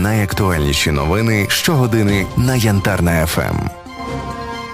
Найактуальніші новини щогодини на Янтарна ФМ.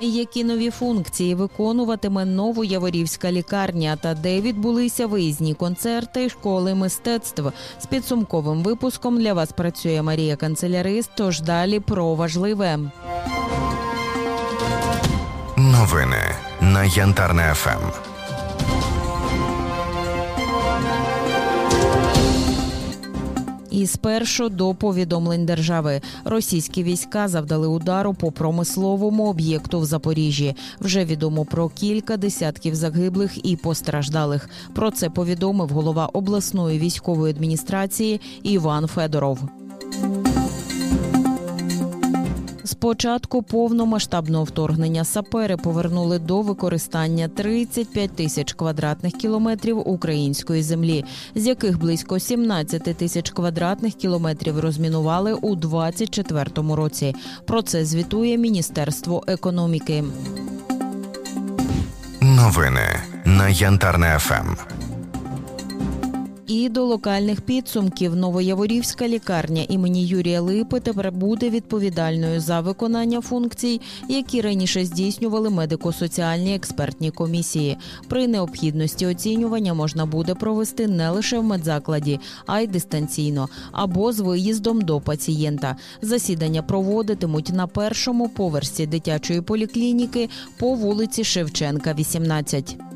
Які нові функції виконуватиме новояворівська лікарня та де відбулися виїзні концерти школи мистецтв? З підсумковим випуском для вас працює Марія Канцелярист. Тож далі про важливе. Новини на Янтарна ФМ. І спершу до повідомлень держави російські війська завдали удару по промисловому об'єкту в Запоріжжі. Вже відомо про кілька десятків загиблих і постраждалих. Про це повідомив голова обласної військової адміністрації Іван Федоров. З початку повномасштабного вторгнення сапери повернули до використання 35 тисяч квадратних кілометрів української землі, з яких близько 17 тисяч квадратних кілометрів розмінували у 2024 році. Про це звітує Міністерство економіки. Новини на Янтарна ФМ. І до локальних підсумків Новояворівська лікарня імені Юрія Липи тепер буде відповідальною за виконання функцій, які раніше здійснювали медико-соціальні експертні комісії. При необхідності оцінювання можна буде провести не лише в медзакладі, а й дистанційно або з виїздом до пацієнта. Засідання проводитимуть на першому поверсі дитячої поліклініки по вулиці Шевченка, 18.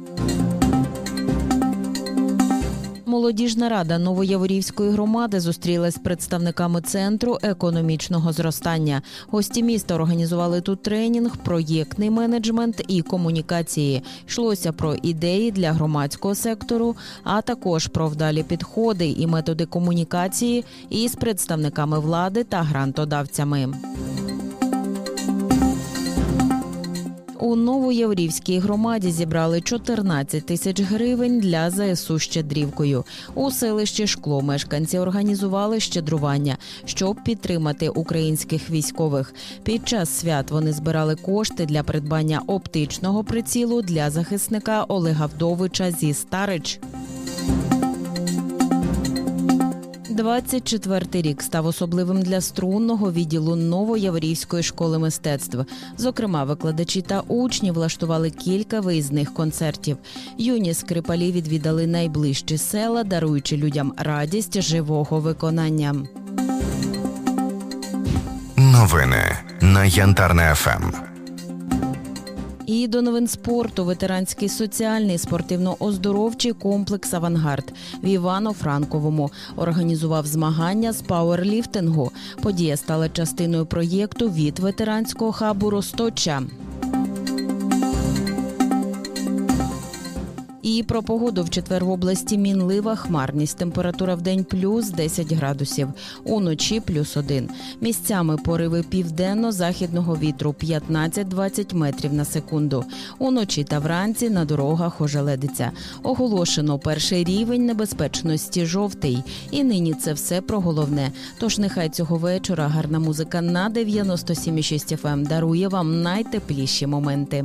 Молодіжна рада Новояворівської громади зустрілась з представниками центру економічного зростання. Гості міста організували тут тренінг, проєктний менеджмент і комунікації. Йшлося про ідеї для громадського сектору, а також про вдалі підходи і методи комунікації із представниками влади та грантодавцями. У Новояврівській громаді зібрали 14 тисяч гривень для ЗСУ щедрівкою. У селищі Шкло мешканці організували щедрування, щоб підтримати українських військових. Під час свят вони збирали кошти для придбання оптичного прицілу для захисника Олега Вдовича зі Старич. 24-й рік став особливим для струнного відділу Новояворівської школи мистецтв. Зокрема, викладачі та учні влаштували кілька виїзних концертів. Юні скрипалі відвідали найближчі села, даруючи людям радість живого виконання. Новини на Янтарна ФМ. І до новин спорту ветеранський соціальний спортивно-оздоровчий комплекс Авангард в Івано-Франковому організував змагання з пауерліфтингу. Подія стала частиною проєкту від ветеранського хабу Росточа. І про погоду в четвер в області мінлива хмарність. Температура в день плюс 10 градусів, уночі плюс 1. Місцями пориви південно-західного вітру 15-20 метрів на секунду. Уночі та вранці на дорогах ожеледиться. Оголошено перший рівень небезпечності жовтий. І нині це все про головне. Тож нехай цього вечора гарна музика на 97,6 FM дарує вам найтепліші моменти.